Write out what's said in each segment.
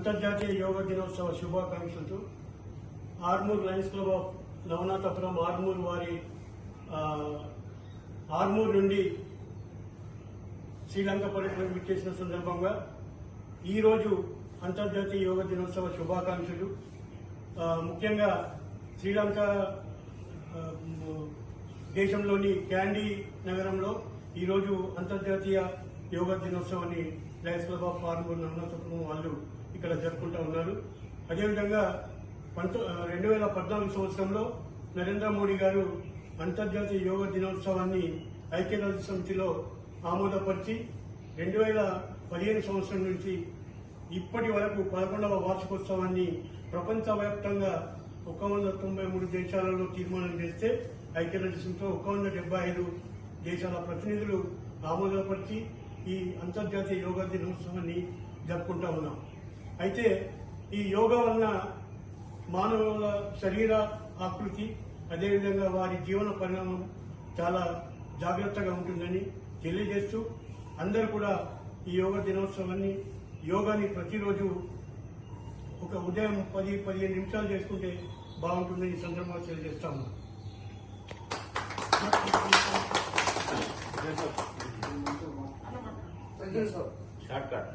అంతర్జాతీయ యోగా దినోత్సవ శుభాకాంక్షలతో Armoor lions club of Navanathapuram Armoor వారి ఆర్మూర్ నుండి శ్రీలంక పర్యటన విచ్చేసిన సందర్భంగా ఈరోజు అంతర్జాతీయ యోగా దినోత్సవ శుభాకాంక్షలు. ముఖ్యంగా శ్రీలంక దేశంలోని క్యాండీ నగరంలో ఈరోజు అంతర్జాతీయ యోగా దినోత్సవాన్ని lions club of Armoor Navanathapuram వాళ్ళు ఇక్కడ జరుపుకుంటూ ఉన్నారు. అదేవిధంగా పంతో రెండు వేల పద్నాలుగు సంవత్సరంలో నరేంద్ర మోడీ గారు అంతర్జాతీయ యోగా దినోత్సవాన్ని ఐక్యరాజ్య సమితిలో ఆమోదపరిచి రెండు వేల పదిహేను సంవత్సరం నుంచి ఇప్పటి వరకు పదకొండవ వార్షికోత్సవాన్ని ప్రపంచవ్యాప్తంగా ఒక వంద తొంభై మూడు దేశాలలో తీర్మానం చేస్తే ఐక్యరాజ్య సమితిలో ఒక వంద డెబ్బై ఐదు దేశాల ప్రతినిధులు ఆమోదపరిచి ఈ అంతర్జాతీయ యోగా దినోత్సవాన్ని జరుపుకుంటా ఉన్నాం. అయితే ఈ యోగా వలన మానవుల శరీర ఆకృతి అదేవిధంగా వారి జీవన పరిణామం చాలా జాగ్రత్తగా ఉంటుందని తెలియజేస్తూ అందరూ కూడా ఈ యోగా దినోత్సవాన్ని యోగాని ప్రతిరోజు ఒక ఉదయం పది పదిహేను నిమిషాలు చేసుకుంటే బాగుంటుందని ఈ సందర్భంగా తెలియజేస్తాము. షార్ట్ కట్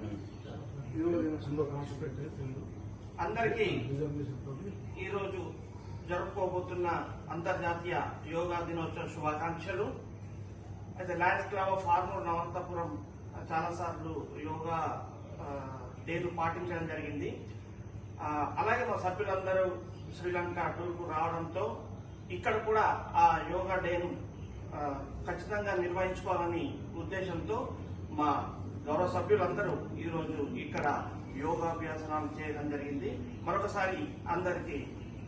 అందరికీ ఈరోజు జరుపుకోబోతున్న అంతర్జాతీయ యోగా దినోత్సవ శుభాకాంక్షలు. అయితే lions club of Armoor Navanthapuram చాలా సార్లు యోగా డేను పాటించడం జరిగింది. అలాగే మా సభ్యులందరూ శ్రీలంక టూర్కు రావడంతో ఇక్కడ కూడా ఆ యోగా డేను ఖచ్చితంగా నిర్వహించుకోవాలని ఉద్దేశంతో మా గౌరవ సభ్యులందరూ ఈరోజు ఇక్కడ యోగాభ్యాసనాలు చేయడం జరిగింది. మరొకసారి అందరికీ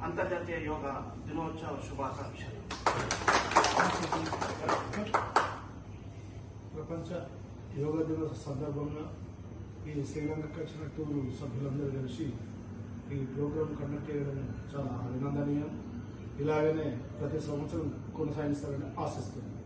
అంతర్జాతీయ యోగా దినోత్సవ శుభాకాంక్షలు. ప్రపంచ యోగా దివస సందర్భంగా ఈ శ్రీలంకకు వచ్చిన టూరు సభ్యులందరూ కలిసి ఈ ప్రోగ్రాం కండక్ట్ చేయడం చాలా అభినందనీయం. ఇలాగనే ప్రతి సంవత్సరం కొనసాగిస్తారని ఆశిస్తున్నాను.